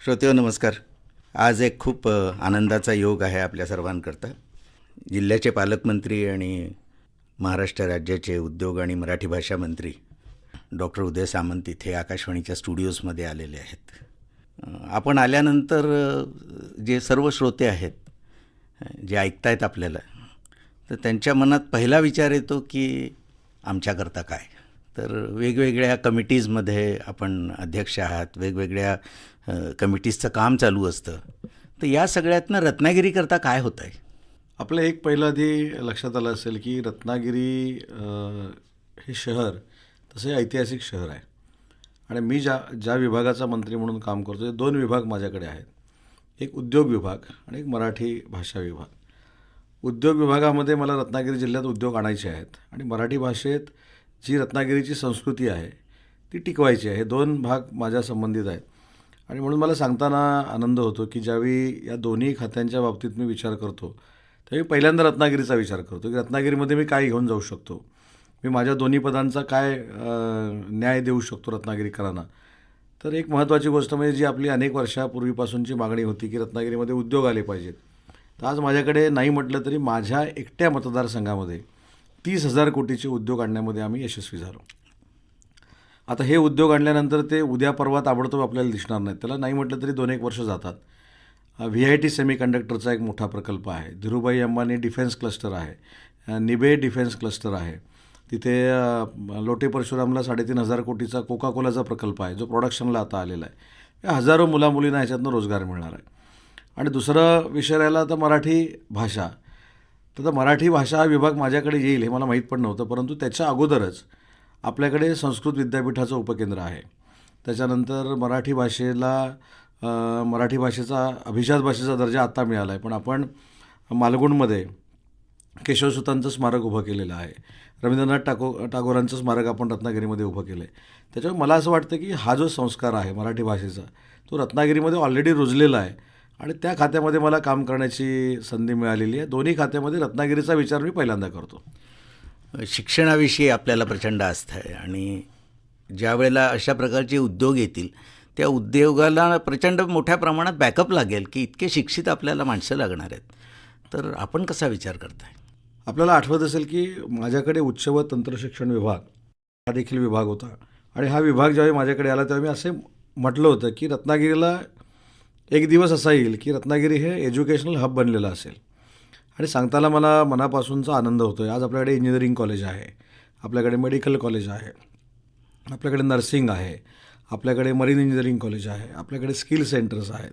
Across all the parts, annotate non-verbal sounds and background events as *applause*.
श्रोतेहो नमस्कार. आज एक खूप आनंदाचा योग आहे आपल्या सर्वांकरता. जिल्ह्याचे पालकमंत्री आणि महाराष्ट्र राज्याचे उद्योग आणि मराठी भाषा मंत्री डॉक्टर उदय सामंत इथे आकाशवाणीच्या स्टुडिओजमध्ये आलेले आहेत. आपण आल्यानंतर जे सर्व श्रोते आहेत जे ऐकतायत आपल्याला तर त्यांच्या मनात पहिला विचार येतो की आमच्याकरता काय? तर वेगवेगळ्या कमिटीजमध्ये आपण अध्यक्ष आहात वेगवेगळ्या कमिटीजचं काम चालू असतं. तर या सगळ्यातनं रत्नागिरीकरता काय होतं आहे आपलं एक पहिलं आधी लक्षात आलं असेल की रत्नागिरी हे शहर तसे ऐतिहासिक शहर आहे. आणि मी ज्या ज्या विभागाचा मंत्री म्हणून काम करतो ते दोन विभाग माझ्याकडे आहेत. एक उद्योग विभाग आणि एक मराठी भाषा विभाग. उद्योग विभागामध्ये मला रत्नागिरी जिल्ह्यात उद्योग आणायचे आहेत आणि मराठी भाषेत जी रत्नागिरीची संस्कृती आहे ती टिकवायची आहे. हे दोन भाग माझ्या संबंधित आहेत. आणि म्हणून मला सांगताना आनंद होतो की ज्यावेळी या दोन्ही खात्यांच्या बाबतीत मी विचार करतो त्यावेळी पहिल्यांदा रत्नागिरीचा विचार करतो की रत्नागिरीमध्ये मी काय घेऊन जाऊ शकतो? मी माझ्या दोन्ही पदांचा काय न्याय देऊ शकतो रत्नागिरीकरांना? तर एक महत्त्वाची गोष्ट म्हणजे जी आपली अनेक वर्षापूर्वीपासूनची मागणी होती की रत्नागिरीमध्ये उद्योग आले पाहिजेत. तर आज माझ्याकडे नाही म्हटलं तरी माझ्या एकट्या मतदारसंघामध्ये तीस हजार कोटीचे उद्योग आणण्यामध्ये आम्ही यशस्वी झालो. आता हे उद्योग आणल्यानंतर ते उद्या परवा ताबडतोब आपल्याला दिसणार नाहीत. त्याला नाही म्हटलं तरी दोन एक वर्ष जातात. व्ही आय टी सेमी कंडक्टरचा एक मोठा प्रकल्प आहे. धीरूभाई अंबानी डिफेन्स क्लस्टर आहे. निबे डिफेन्स क्लस्टर आहे. तिथे लोटे परशुरामला साडेतीन हजार कोटीचा कोका कोलाचा प्रकल्प आहे जो प्रोडक्शनला आता आलेला आहे. हजारो मुलामुलींना ह्याच्यातनं रोजगार मिळणार आहे. आणि दुसरा विषय राहिला तर मराठी भाषा. तर आता मराठी भाषा विभाग माझ्याकडे येईल हे मला माहीत पण नव्हतं परंतु त्याच्या अगोदरच आपल्याकडे संस्कृत विद्यापीठाचं उपकेंद्र आहे. त्याच्यानंतर मराठी भाषेला मराठी भाषेचा अभिजात भाषेचा दर्जा आत्ता मिळाला आहे पण आपण मालगुणमध्ये केशवसुतांचं स्मारक उभं केलेलं आहे. रवींद्रनाथ टाको टागोरांचं स्मारक आपण रत्नागिरीमध्ये उभं केलं आहे त्याच्यामुळे मला असं वाटतं की हा जो संस्कार आहे मराठी भाषेचा तो रत्नागिरीमध्ये ऑलरेडी रुजलेला आहे. आणि त्या खात्यामध्ये मला काम करण्याची संधी मिळालेली आहे. दोन्ही खात्यामध्ये रत्नागिरीचा विचार मी पहिल्यांदा करतो. शिक्षणाविषयी आपल्याला प्रचंड आस्था आहे आणि ज्या वेळेला अशा प्रकारचे उद्योग येतील त्या उद्योगाला प्रचंड मोठ्या प्रमाणात बॅकअप लागेल की इतके शिक्षित आपल्याला माणसं लागणार आहेत. तर आपण कसा विचार करताय? आपल्याला आठवत असेल की माझ्याकडे उच्च व तंत्रशिक्षण विभाग हा देखील विभाग होता. आणि हा विभाग ज्यावेळी माझ्याकडे आला तेव्हा मी असे म्हटलं होतं की रत्नागिरीला एक दिवस असा येईल की रत्नागिरी हे एज्युकेशनल हब बनलेलं असेल. आणि सांगताना मला मनापासूनचा आनंद होतो आहे आज आपल्याकडे इंजिनिअरिंग कॉलेज आहे. आपल्याकडे मेडिकल कॉलेज आहे. आपल्याकडे नर्सिंग आहे. आपल्याकडे मरीन इंजिनिअरिंग कॉलेज आहे. आपल्याकडे स्किल सेंटर्स आहेत.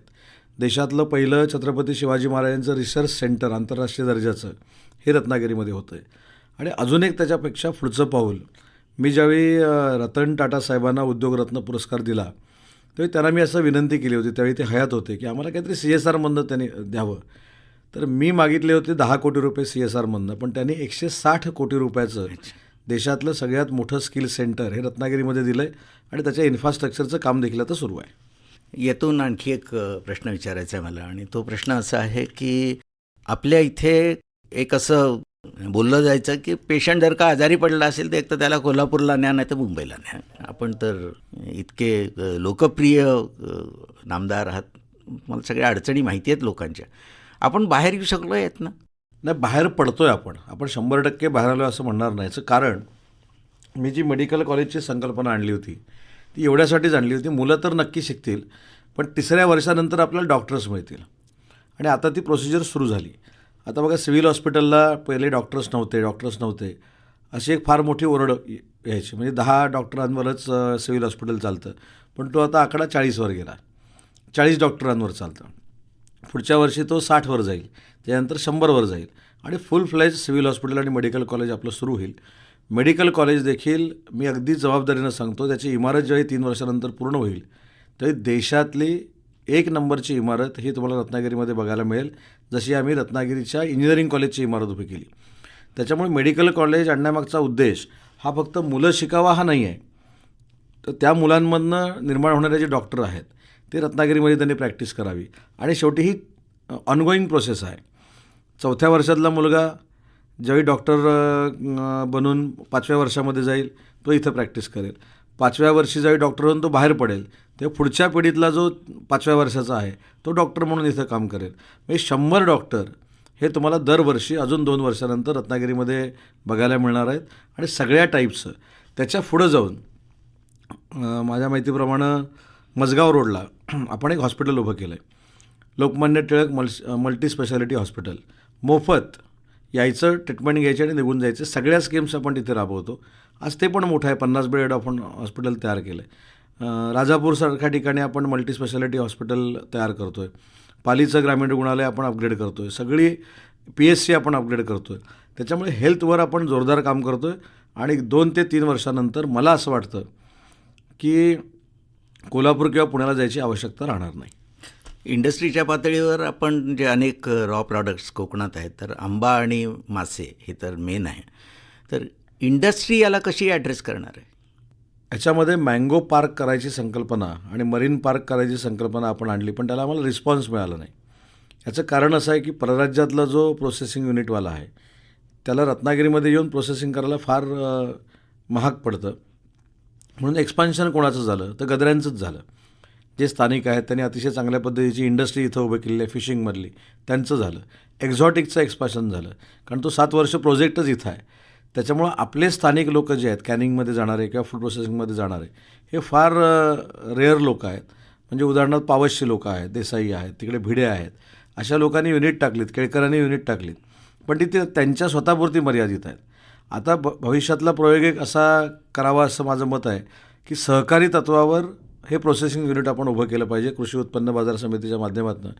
देशातलं पहिलं छत्रपती शिवाजी महाराजांचं रिसर्च सेंटर आंतरराष्ट्रीय दर्जाचं हे रत्नागिरीमध्ये होतं आहे आणि अजून एक त्याच्यापेक्षा पुढचं पाऊल. मी ज्यावेळी रतन टाटा साहेबांना उद्योगरत्न पुरस्कार दिला त्यावेळी त्यांना मी असं विनंती केली होती त्यावेळी ते हयात होते की आम्हाला काहीतरी सी एस आरमधनं त्यांनी द्यावं. तर मी मागितले होते दहा कोटी रुपये सी एस आरमधनं पण त्यांनी एकशे साठ कोटी रुपयाचं देशातलं सगळ्यात मोठं स्किल सेंटर हे रत्नागिरीमध्ये दिलं आहे आणि त्याच्या इन्फ्रास्ट्रक्चरचं काम देखील आता सुरू आहे. यातून आणखी एक प्रश्न विचारायचा आहे मला आणि तो प्रश्न असा आहे की आपल्या इथे एक असं बोललं जायचं की पेशंट जर का आजारी पडला असेल तर एक तर त्याला कोल्हापूरला न्या नाही तर मुंबईला न्या. आपण तर इतके लोकप्रिय नामदार आहात. मला सगळ्या अडचणी माहिती आहेत लोकांच्या. आपण बाहेर येऊ शकलो आहेत ना नाही बाहेर पडतो आहे आपण. आपण शंभर टक्के बाहेर आलो असं म्हणणार नाही. याचं कारण मी जी मेडिकल कॉलेजची संकल्पना आणली होती ती एवढ्यासाठीच आणली होती. मुलं तर नक्की शिकतील पण तिसऱ्या वर्षानंतर आपल्याला डॉक्टर्स मिळतील. आणि आता ती प्रोसिजर सुरू झाली. आता बघा सिव्हिल हॉस्पिटलला पहिले डॉक्टर्स नव्हते डॉक्टर्स नव्हते. अशी एक फार मोठी ओरड यायची. म्हणजे दहा डॉक्टरांवरच सिव्हिल हॉस्पिटल चालतं. पण तो आता आकडा चाळीसवर गेला. चाळीस डॉक्टरांवर चालतं. पुढच्या वर्षी तो साठवर जाईल. त्यानंतर शंभरवर जाईल. आणि फुल फ्लेज सिव्हिल हॉस्पिटल आणि मेडिकल कॉलेज आपलं सुरू होईल. मेडिकल कॉलेज देखील मी अगदी जबाबदारीनं सांगतो त्याची इमारत ज्यावेळी तीन वर्षानंतर पूर्ण होईल त्यावेळी देशातली एक नंबरची इमारत ही तुम्हाला रत्नागिरीमध्ये बघायला मिळेल जशी आम्ही रत्नागिरीच्या इंजिनिअरिंग कॉलेजची इमारत उभी केली. त्याच्यामुळे मेडिकल कॉलेज आणण्यामागचा उद्देश हा फक्त मुलं शिकावा हा नाही आहे तर त्या मुलांमधनं निर्माण होणारे जे डॉक्टर आहेत ते रत्नागिरीमध्ये त्यांनी प्रॅक्टिस करावी. आणि शेवटी ही ऑनगोईंग प्रोसेस आहे. चौथ्या वर्षातला मुलगा ज्यावेळी डॉक्टर बनून पाचव्या वर्षामध्ये जाईल तो इथं प्रॅक्टिस करेल. पाचव्या वर्षी ज्यावेळी डॉक्टर होऊन तो बाहेर पडेल तेव्हा पुढच्या पिढीतला जो पाचव्या वर्षाचा आहे तो डॉक्टर म्हणून इथं काम करेल. म्हणजे शंभर डॉक्टर हे तुम्हाला दरवर्षी अजून दोन वर्षानंतर रत्नागिरीमध्ये बघायला मिळणार आहेत. आणि सगळ्या टाईपचं त्याच्या पुढं जाऊन माझ्या माहितीप्रमाणे मजगाव रोडला *clears throat* आपण एक हॉस्पिटल उभं केलं आहे लोकमान्य टिळक मल मल्टी स्पेशालिटी हॉस्पिटल मोफत यायचं ट्रीटमेंट घ्यायची आणि निघून जायचं. सगळ्या स्कीम्स आपण तिथे राबवतो. आज ते पण मोठं आहे. पन्नास बेड आपण हॉस्पिटल तयार केलं आहे राजापूरसारख्या ठिकाणी आपण मल्टी स्पेशालिटी हॉस्पिटल तयार करतो आहे पालीचं ग्रामीण रुग्णालय आपण अपग्रेड करतो आहे सगळी पी एस सी आपण अपग्रेड करतो आहे त्याच्यामुळे हेल्थवर आपण जोरदार काम करतो आहे आणि दोन ते तीन वर्षानंतर मला असं वाटतं की कोल्हापूर किंवा पुण्याला जायची आवश्यकता राहणार नाही. इंडस्ट्रीच्या पातळीवर आपण जे अनेक रॉ प्रॉडक्ट्स कोकणात आहेत तर आंबा आणि मासे हे तर मेन आहे. तर इंडस्ट्री याला कशी ॲड्रेस करणार आहे? याच्यामध्ये मँगो पार्क करायची संकल्पना आणि मरीन पार्क करायची संकल्पना आपण आणली पण त्याला आम्हाला रिस्पॉन्स मिळाला नाही. याचं कारण असं आहे की परराज्यातला जो प्रोसेसिंग युनिटवाला आहे त्याला रत्नागिरीमध्ये येऊन प्रोसेसिंग करायला फार महाग पडतं. म्हणून एक्सपान्शन कोणाचं झालं? तर गदऱ्यांचंच झालं. जे स्थानिक आहेत त्यांनी अतिशय चांगल्या पद्धतीची इंडस्ट्री इथं उभी केलेली आहे फिशिंगमधली त्यांचं झालं. एक्झॉटिकचं एक्सपान्शन झालं. कारण तो सात वर्ष प्रोजेक्टच इथं आहे. त्याच्यामुळं आपले स्थानिक लोक जे आहेत कॅनिंगमध्ये जाणारे किंवा फूड प्रोसेसिंगमध्ये जाणारे हे फार रेअर लोक आहेत. म्हणजे उदाहरणार्थ पावसचे लोकं आहेत देसाई आहेत तिकडे भिडे आहेत. अशा लोकांनी युनिट टाकलीत केळकरांनी युनिट टाकलीत. पण ती ते त्यांच्या स्वतःपुरती मर्यादित आहेत. आता भ भविष्यातला प्रयोग एक असा करावा असं माझं मत आहे की सहकारी तत्वावर हे प्रोसेसिंग युनिट आपण उभं केलं पाहिजे कृषी उत्पन्न बाजार समितीच्या माध्यमातून.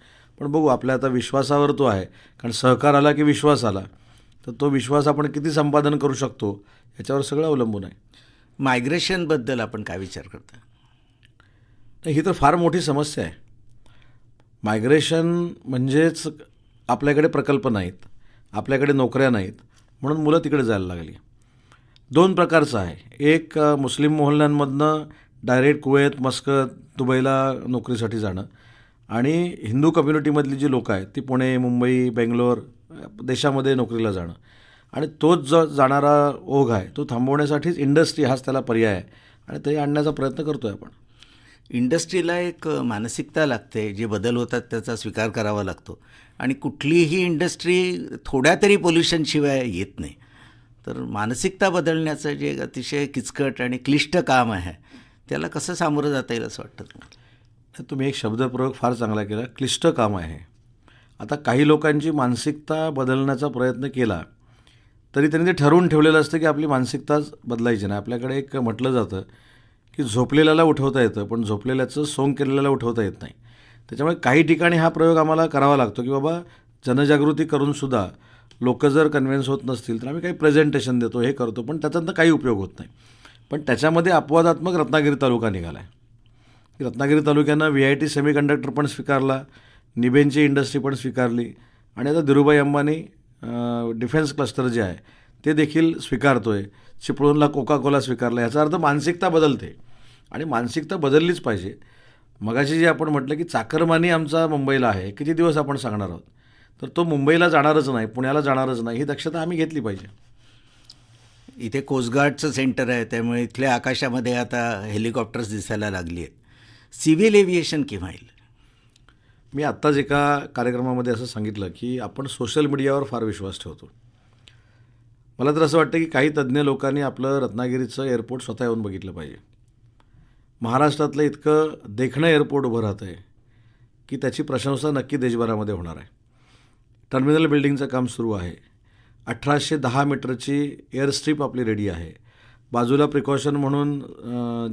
पण बघू आपल्या आता विश्वासावर तो आहे. कारण सहकार आला की विश्वास आला. तर तो विश्वास आपण किती संपादन करू शकतो याच्यावर सगळं अवलंबून आहे. मायग्रेशनबद्दल आपण काय विचार करता? ही तर फार मोठी समस्या आहे. मायग्रेशन म्हणजेच आपल्याकडे प्रकल्प नाहीत आपल्याकडे नोकऱ्या नाहीत म्हणून मुलं तिकडे जायला लागली. दोन प्रकारचं आहे. एक मुस्लिम मोहल्ल्यांमधनं डायरेक्ट कुवेत मस्कत दुबईला नोकरीसाठी जाणं. आणि हिंदू कम्युनिटीमधली जी लोकं आहेत ती पुणे मुंबई बेंगलोर देशामध्ये नोकरीला जाणं. आणि तोच जो जाणारा ओघ आहे तो थांबवण्यासाठीच इंडस्ट्री हाच त्याला पर्याय आहे. आणि ते आणण्याचा प्रयत्न करतो आहे आपण. इंडस्ट्रीला एक मानसिकता लागते जे बदल होतात त्याचा स्वीकार करावा लागतो. आणि कुठलीही इंडस्ट्री थोड्या तरी पोल्युशनशिवाय येत नाही. तर मानसिकता बदलण्याचं जे अतिशय किचकट आणि क्लिष्ट काम आहे त्याला कसं सामोरं जाता येईल असं वाटतं तुम्ही एक शब्दप्रयोग फार चांगला केला. क्लिष्ट काम आहे आता काही लोकांची मानसिकता बदलण्याचा प्रयत्न केला तरी त्यांनी ते ठरवून ठेवलेलं असतं की आपली मानसिकताच बदलायची नाही. आपल्याकडे एक म्हटलं जातं की झोपलेल्याला उठवता येतं पण झोपलेल्याचं सोंग केलेल्याला उठवता येत नाही. त्याच्यामुळे काही ठिकाणी हा प्रयोग आम्हाला करावा लागतो की बाबा जनजागृती करूनसुद्धा लोक जर कन्व्हिन्स होत नसतील तर आम्ही काही प्रेझेंटेशन देतो हे करतो पण त्याच्यानंतर काही उपयोग होत नाही. पण त्याच्यामध्ये अपवादात्मक रत्नागिरी तालुका निघाला आहे रत्नागिरी तालुक्यानं व्ही आय टी सेमीकंडक्टर पण स्वीकारला. निबेनची इंडस्ट्री पण स्वीकारली. आणि आता धीरूभाई अंबानी डिफेन्स क्लस्टर जे आहे ते देखील स्वीकारतो आहे चिपळूणला कोका कोला स्वीकारला. याचा अर्थ मानसिकता बदलते. आणि मानसिकता बदललीच पाहिजे. मगाशी जे आपण म्हटलं की चाकरमानी आमचा मुंबईला आहे किती दिवस आपण सांगणार आहोत? तर तो मुंबईला जाणारच नाही पुण्याला जाणारच नाही ही दक्षता आम्ही घेतली पाहिजे. इथे कोस्टगार्डचं सेंटर आहे त्यामुळे इथल्या आकाशामध्ये आता हेलिकॉप्टर्स दिसायला लागली आहेत सिव्हिल एव्हिएशन केव्हा येईल? मी आत्ताच एका कार्यक्रमामध्ये असं सांगितलं की आपण सोशल मीडियावर फार विश्वास ठेवतो. मला तर असं वाटतं की काही तज्ज्ञ लोकांनी आपलं रत्नागिरीचं एअरपोर्ट स्वतः येऊन बघितलं पाहिजे. महाराष्ट्रातलं इतकं देखणं एअरपोर्ट उभं राहतं आहे की त्याची प्रशंसा नक्की देशभरामध्ये होणार आहे. टर्मिनल बिल्डिंगचं काम सुरू आहे. अठराशे दहा मीटरची एअर स्ट्रीप आपली रेडी आहे. बाजूला प्रिकॉशन म्हणून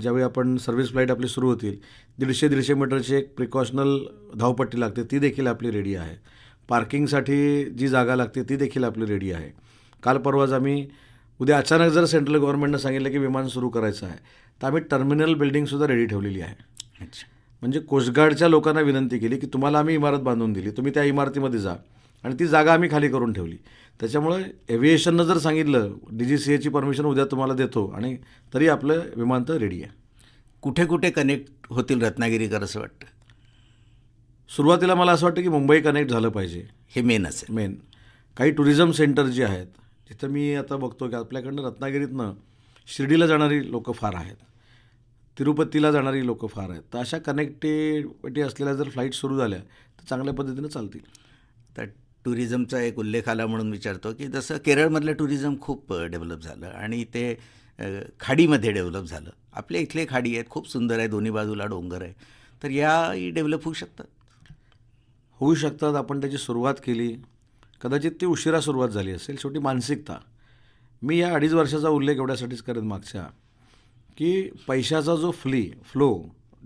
ज्यावेळी आपण सर्व्हिस फ्लाईट आपली सुरू होतील दीडशे दीडशे मीटरची एक प्रिकॉशनल धावपट्टी लागते ती देखील आपली रेडी आहे. पार्किंगसाठी जी जागा लागते ती देखील आपली रेडी आहे. काल परवाच आम्ही उद्या अचानक जर सेंट्रल गव्हर्नमेंटनं सांगितलं की विमान सुरू करायचं आहे तर आम्ही टर्मिनल बिल्डिंगसुद्धा रेडी ठेवलेली आहे. अच्छा. म्हणजे कोस्टगार्डच्या लोकांना विनंती केली की तुम्हाला आम्ही इमारत बांधून दिली तुम्ही त्या इमारतीमध्ये जा. आणि ती जागा आम्ही खाली करून ठेवली. त्याच्यामुळे एव्हिएशननं जर सांगितलं डी जी सी एची परमिशन उद्या तुम्हाला देतो आणि तरी आपलं विमानतळ रेडी आहे. कुठे कुठे कनेक्ट होतील रत्नागिरीकर असं वाटतं? सुरुवातीला मला असं वाटतं की मुंबई कनेक्ट झालं पाहिजे. हे मेन असेल मेन काही टुरिझम सेंटर जे आहेत जिथं मी आता बघतो की आपल्याकडनं रत्नागिरीतनं शिर्डीला जाणारी लोकं फार आहेत. तिरुपतीला जाणारी लोकं फार आहेत. तर अशा कनेक्टिव्हिटी असलेल्या जर फ्लाईट सुरू झाल्या तर चांगल्या पद्धतीनं चालतील. तर टुरिझमचा एक उल्लेख आला म्हणून विचारतो की जसं केरळमधलं टुरिझम खूप डेव्हलप झालं आणि ते खाडीमध्ये डेव्हलप झालं. आपल्या इथले खाडी आहेत खूप सुंदर आहे दोन्ही बाजूला डोंगर आहे. तर याही डेव्हलप होऊ शकतात? होऊ शकतात. आपण त्याची सुरुवात केली. कदाचित ती उशिरा सुरुवात झाली असेल. शेवटी मानसिकता. मी या अडीच वर्षाचा उल्लेख एवढ्यासाठीच करेन मागच्या की पैशाचा जो फ्ली फ्लो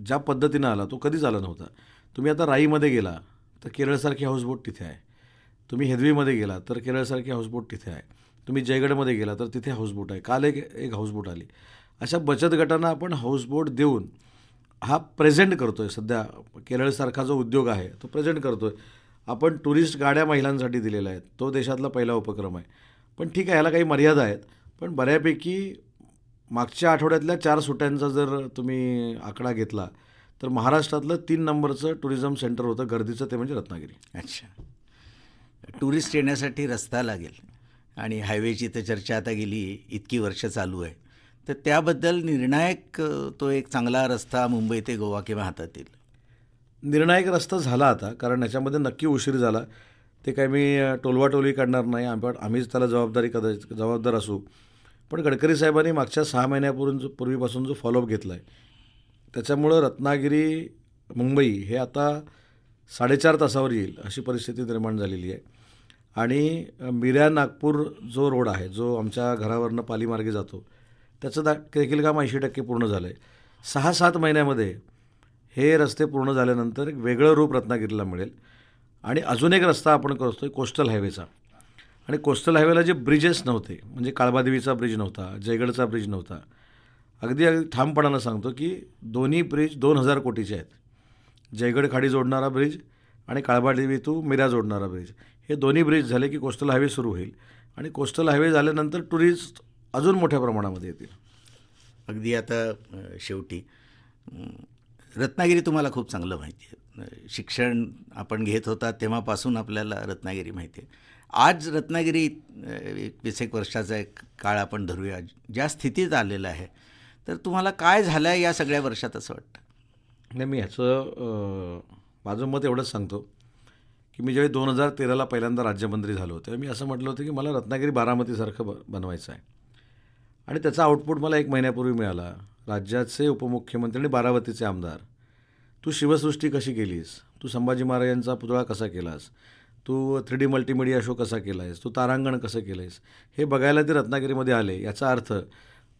ज्या पद्धतीनं आला तो कधीच आला नव्हता. तुम्ही आता राईमध्ये गेला तर केरळसारखी हाऊसबोट तिथे आहे. तुम्ही हेदवीमध्ये गेला तर केरळसारखी हाऊसबोट तिथे आहे. तुम्ही जयगडमध्ये गेला तर तिथे हाऊसबोट आहे. काल एक एक हाऊसबोट आली. अशा बचत गटांना आपण हाऊसबोट देऊन हा प्रेझेंट करतो आहे सध्या केरळसारखा जो उद्योग आहे तो प्रेझेंट करतो आहे आपण टुरिस्ट गाड्या महिलांसाठी दिलेल्या आहेत. तो देशातला पहिला उपक्रम आहे. पण ठीक आहे ह्याला काही मर्यादा आहेत. पण बऱ्यापैकी मागच्या आठवड्यातल्या चार सुट्ट्यांचा जर तुम्ही आकडा घेतला तर महाराष्ट्रातलं तीन नंबरचं टुरिझम सेंटर होतं गर्दीचं ते म्हणजे रत्नागिरी. अच्छा. टुरिस्ट येण्यासाठी रस्ता लागेल. आणि हायवेची तर चर्चा आता गेली इतकी वर्ष चालू आहे. तर त्याबद्दल निर्णायक तो एक चांगला रस्ता मुंबई ते गोवा किंवा हातात येईल निर्णायक रस्ता झाला आता कारण याच्यामध्ये नक्की उशीर झाला. ते काय मी टोलवाटोली काढणार नाही आम्ही आम्हीच त्याला जबाबदारी कदाचित जबाबदार असू. पण गडकरी साहेबांनी मागच्या सहा महिन्यापूर्वी जो पूर्वीपासून जो फॉलोअप घेतला आहे त्याच्यामुळं रत्नागिरी मुंबई हे आता साडेचार तासावर येईल अशी परिस्थिती निर्माण झालेली आहे. आणि मिऱ्या नागपूर जो रोड आहे जो आमच्या घरावरनं पालीमार्गे जातो त्याचं दा देखील काम ऐंशी टक्के पूर्ण झालं आहे सहा सात महिन्यामध्ये हे रस्ते पूर्ण झाल्यानंतर एक वेगळं रूप रत्नागिरीला मिळेल. आणि अजून एक रस्ता आपण करतो आहे कोस्टल हायवेचा. आणि कोस्टल हायवेला जे ब्रिजेस नव्हते म्हणजे काळबादेवीचा ब्रिज नव्हता जयगडचा ब्रिज नव्हता अगदी अगदी ठामपणानं सांगतो की दोन्ही ब्रिज दोन हजार कोटीचे आहेत. जयगड खाडी जोडणारा ब्रिज आणि काळबादेवी तू मिरा जोडणारा ब्रिज. हे दोन्ही ब्रिज झाले की कोस्टल हायवे सुरू होईल. आणि कोस्टल हायवे झाल्यानंतर टुरिस्ट अजून मोठ्या प्रमाणामध्ये येतील. अगदी आता शेवटी रत्नागिरी तुम्हाला खूप चांगलं माहिती आहे. शिक्षण आपण घेत होता तेव्हापासून आपल्याला रत्नागिरी माहिती आहे. आज रत्नागिरी वीस एक वर्षाचा एक काळ आपण धरूया. ज्या स्थितीत आलेलं आहे तर तुम्हाला काय झालं आहे या सगळ्या वर्षात असं वाटतं? नाही मी ह्याचं माझं मत एवढंच सांगतो. की मी ज्यावेळी दोन हजार तेराला पहिल्यांदा राज्यमंत्री झालो तेव्हा मी असं म्हटलं होतं की मला रत्नागिरी बारामतीसारखं ब बनवायचं आहे. आणि त्याचा आउटपुट मला एक महिन्यापूर्वी मिळाला. राज्याचे उपमुख्यमंत्री आणि बारामतीचे आमदार. तू शिवसृष्टी कशी केलीस? तू संभाजी महाराजांचा पुतळा कसा केलास? तू थ्री डी मल्टीमीडिया शो कसा केला आहेस तू तारांगण कसं केलं आहेस हे बघायला ते रत्नागिरीमध्ये आले याचा अर्थ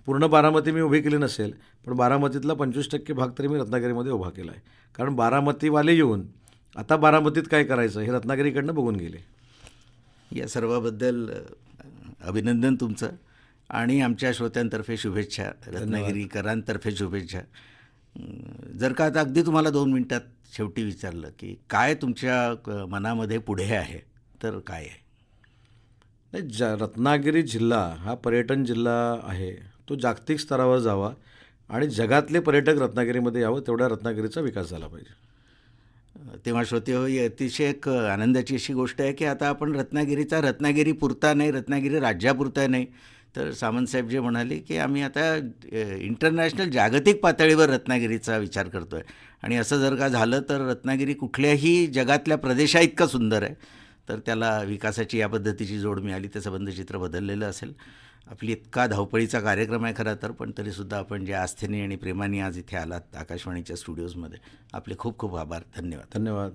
पूर्ण बारामती मी उभी केली नसेल पण बारामतीतला पंचवीस टक्के भाग तरी मी रत्नागिरीमध्ये उभा केला आहे कारण बारामतीवाले येऊन आता बारामतीत काय करायचं? हे रत्नागिरीकडनं बघून गेले. या सर्वाबद्दल अभिनंदन तुमचं आणि आमच्या श्रोत्यांतर्फे शुभेच्छा रत्नागिरीकरांतर्फे शुभेच्छा. जर का आता अगदी तुम्हाला दोन मिनटात शेवटी विचारलं की काय तुमच्या मनामध्ये पुढे आहे तर काय आहे? नाही जा रत्नागिरी जिल्हा हा पर्यटन जिल्हा आहे तो जागतिक स्तरावर जावा आणि जगातले पर्यटक रत्नागिरीमध्ये यावं तेवढा रत्नागिरीचा विकास झाला पाहिजे. तेव्हा श्रोते हो ही अतिशय एक आनंदाची अशी गोष्ट आहे की आता आपण रत्नागिरीचा रत्नागिरी पुरता नाही रत्नागिरी राज्यापुरता नाही. तर सामंतसाहेब जे म्हणाले की आम्ही आता इंटरनॅशनल जागतिक पातळीवर रत्नागिरीचा विचार करतो आहे आणि असं जर का झालं तर रत्नागिरी कुठल्याही जगातल्या प्रदेशा इतका सुंदर आहे. तर त्याला विकासाची या पद्धतीची जोड मिळाली तर संबंधचित्र बदललेलं असेल. आपली इतका धावपळीचा कार्यक्रम आहे खरा तर पण तरीसुद्धा आपण जे आस्थेने आणि प्रेमाने आज इथे आलात आकाशवाणीच्या स्टुडिओजमध्ये आपले खूप खूप आभार. धन्यवाद. धन्यवाद.